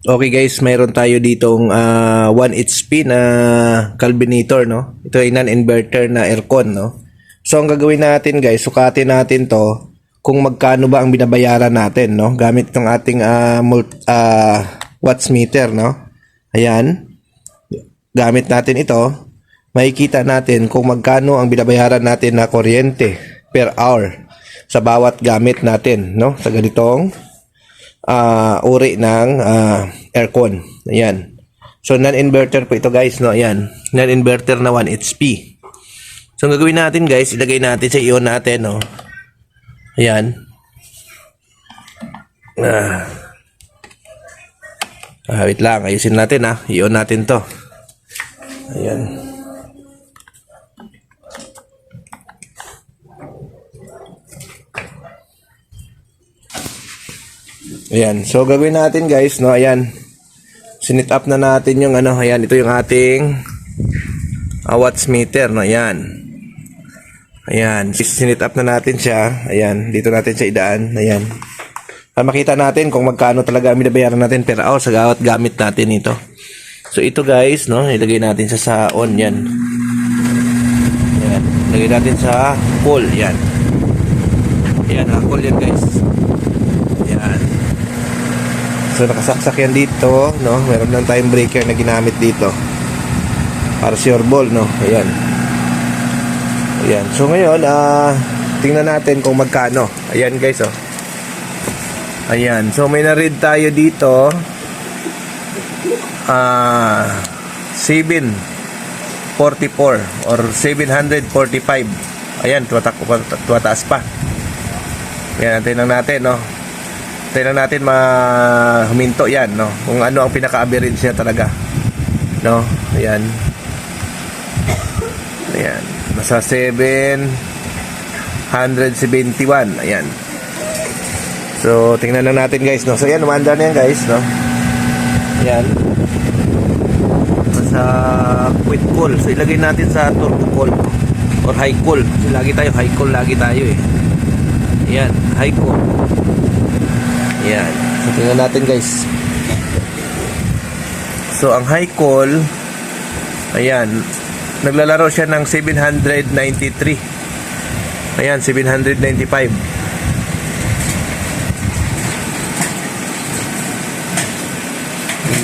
Okay guys, mayroon tayo ditong ah, 1 HP na calvinator, no? Ito ay non-inverter na aircon, no? So ang gagawin natin guys, sukatin natin to kung magkano ba ang binabayaran natin, no? Gamit itong ating ah, mult, ah, watts meter, no? Ayan. Gamit natin ito, makikita natin kung magkano ang binabayaran natin na kuryente per hour sa bawat gamit natin, no? Sa ganitong ah uri ng ah, aircon. Ayan. So, non-inverter po ito guys, no? Ayan. Non-inverter na 1 HP. So, ang gagawin natin guys, ilagay natin sa ion natin, no? Ayan. Ah. Ah, wait lang. Ayusin natin, ha? Ion natin to. Ayan. Ayan. So, gagawin natin guys, no? Ayan. Sinit up na natin yung ano. Ayan. Ito yung ating uh, watts meter, no? Ayan. Ayan. Sinit up na natin siya. Ayan. Dito natin siya idaan. Ayan. Para makita natin kung magkano talaga ang binabayaran natin per hour sa gawat gamit natin ito. So, ito guys, no? Ilagay natin siya sa on. Yan. Ayan. Ilagay natin sa cool. Yan. Ha, cool yan guys. Ayan. So nakasaksak yan dito, no? Meron lang tayong breaker na ginamit dito. Para sure ball, no? Ayan. Ayan. So ngayon, ah tingnan natin kung magkano. Ayan guys, oh. Ayan. So may na-read tayo dito. Ah 744 or 745. Ayan, tumatak tumataas pa. Ayan, natin lang natin, no? Tingnan natin ma huminto yan, no? Kung ano ang pinaka-average niya talaga. No? Ayan. Ayan. Nasa 771. Ayan. So, tingnan lang natin guys, no? So, ayan, umanda na yan guys, no? Ayan. Nasa quit cool. So, ilagay natin sa turbo cool or high cool. Kasi lagi tayo, high cool lagi tayo eh. Ayan, high cool. Ayan. So, tingnan natin guys. So, ang high call, ayan, naglalaro siya ng 793. Ayan, 795.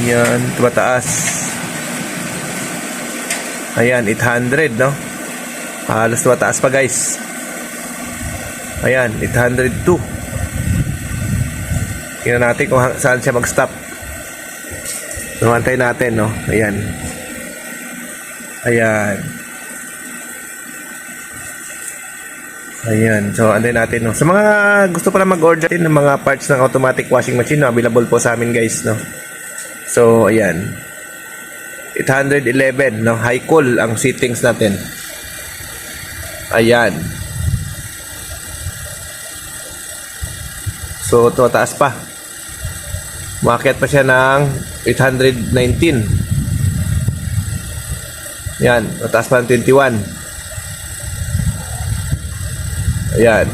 Ayan, tumataas. Ayan, 800, no? Halos tumataas pa, guys. Ayan, 802. Tingnan natin kung saan siya mag-stop. Numantay natin, no? Ayan. Ayan. Ayan. So, anday natin, no? Sa mga gusto pala mag-order din ng mga parts ng automatic washing machine, no? Available po sa amin, guys, no? So, ayan. 811, no? High cool ang settings natin. Ayan. So, tumataas pa. Umakyat pa siya ng 819. Yan, mataas pa ng 21. Ayan.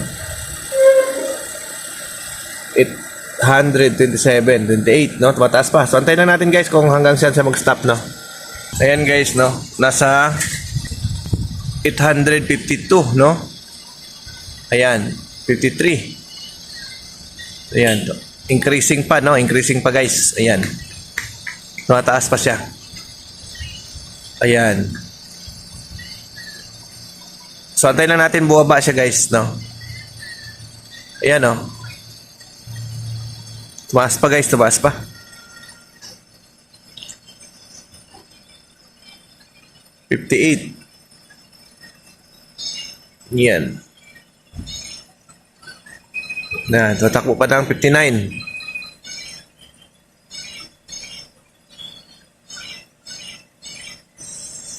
827, 28, no? Mataas pa. So, antayin lang natin guys kung hanggang saan siya mag-stop, no? Ayan guys, no? Nasa 852, no? Ayan, 53. Ayan. Increasing pa, no? Increasing pa, guys. Ayan. Tumataas pa siya. Ayan. So, antayin lang natin bumaba siya, guys, no? Ayan, no? Tumaas pa, guys. Tumaas pa. Fifty-eight. Yan. Na, tatakbo pa ng 59.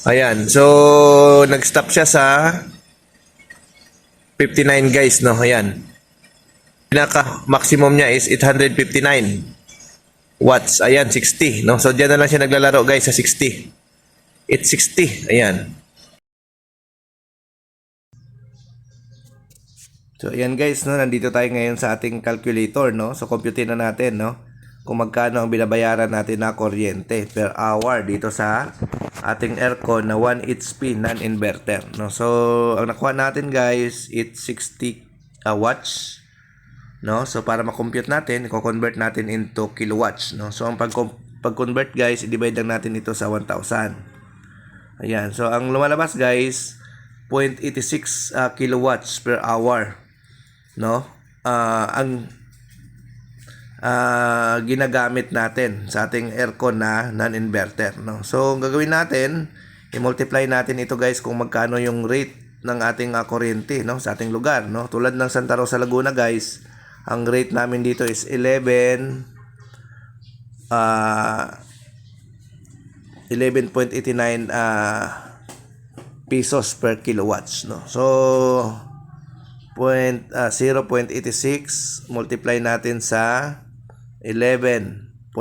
Ayan. So, nag-stop siya sa 59 guys, no? Ayan. Pinaka maximum niya is 859 watts. Ayan, 60, no? So, diyan na lang siya naglalaro guys sa 60. 860. Ayan. So, ayan guys, no, nandito tayo ngayon sa ating calculator, no? So, compute na natin, no? Kung magkano ang binabayaran natin na kuryente per hour dito sa ating aircon na 1 HP non-inverter. No? So, ang nakuha natin guys, it's 60 uh, watts. No? So, para ma-compute natin, i-convert natin into kilowatts. No? So, ang pag- pag-convert guys, i-divide lang natin ito sa 1,000. Ayan. So, ang lumalabas guys, 0.86 uh, kilowatts per hour. No? Ah, ang ah, ginagamit natin sa ating aircon na non-inverter. No? So, ang gagawin natin, i-multiply natin ito guys kung magkano yung rate ng ating uh, kuryente no? sa ating lugar. No? Tulad ng Santa Rosa, Laguna guys, ang rate namin dito is 11 ah 11.89 ah pesos per kilowatts no so point ah, 0.86 multiply natin sa 11.89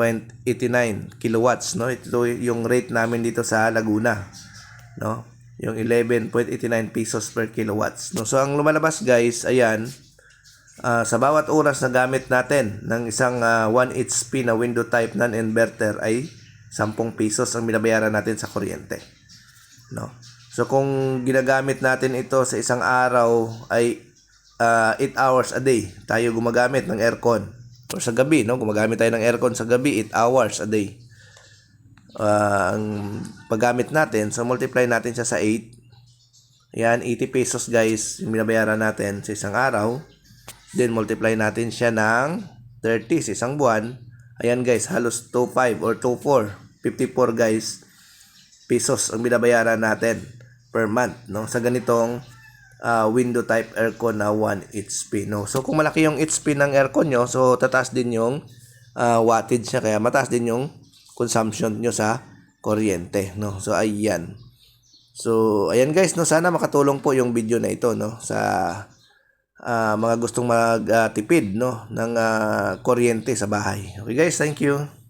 kilowatts no? Ito yung rate namin dito sa Laguna no? Yung 11.89 pesos per kilowatts no? So ang lumalabas guys ayan ah, sa bawat oras na gamit natin ng isang ah, 1 HP na window type non-inverter ay 10 pesos ang binabayaran natin sa kuryente no? So kung ginagamit natin ito sa isang araw ay 8 hours a day tayo gumagamit ng aircon or sa gabi no? Gumagamit tayo ng aircon sa gabi 8 hours a day. Ah, ang paggamit natin so multiply natin siya sa 8 yan 80 pesos guys yung binabayaran natin sa isang araw. Then multiply natin siya ng 30 sa isang buwan. Ayan guys halos 25 or 24 54 guys pesos ang binabayaran natin per month no? Sa ganitong ah, window type aircon na 1 HP no? So kung malaki yung HP ng aircon nyo so tataas din yung ah, wattage niya kaya mataas din yung consumption nyo sa kuryente no? So ayan. So ayan guys no? Sana makatulong po yung video na ito no? Sa ah, mga gustong magtipid no? Ng ah, kuryente sa bahay. Okay guys thank you